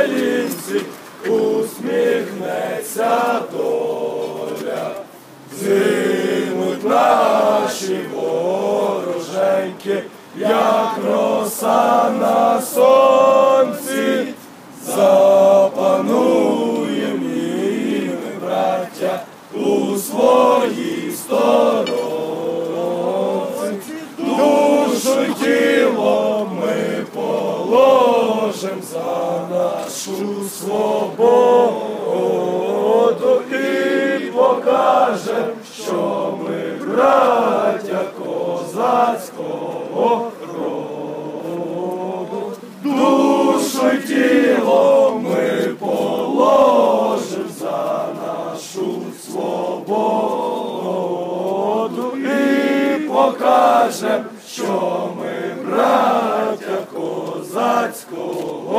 Українці усміхнеться доля, зимуть наші вороженьки, як роса на сонці, запануємо, ми, браття, у своїй. тіло ми положимо за нашу свободу і покажем, що ми браття козацького роду. Душу тіло покажем, що ми браття козацького.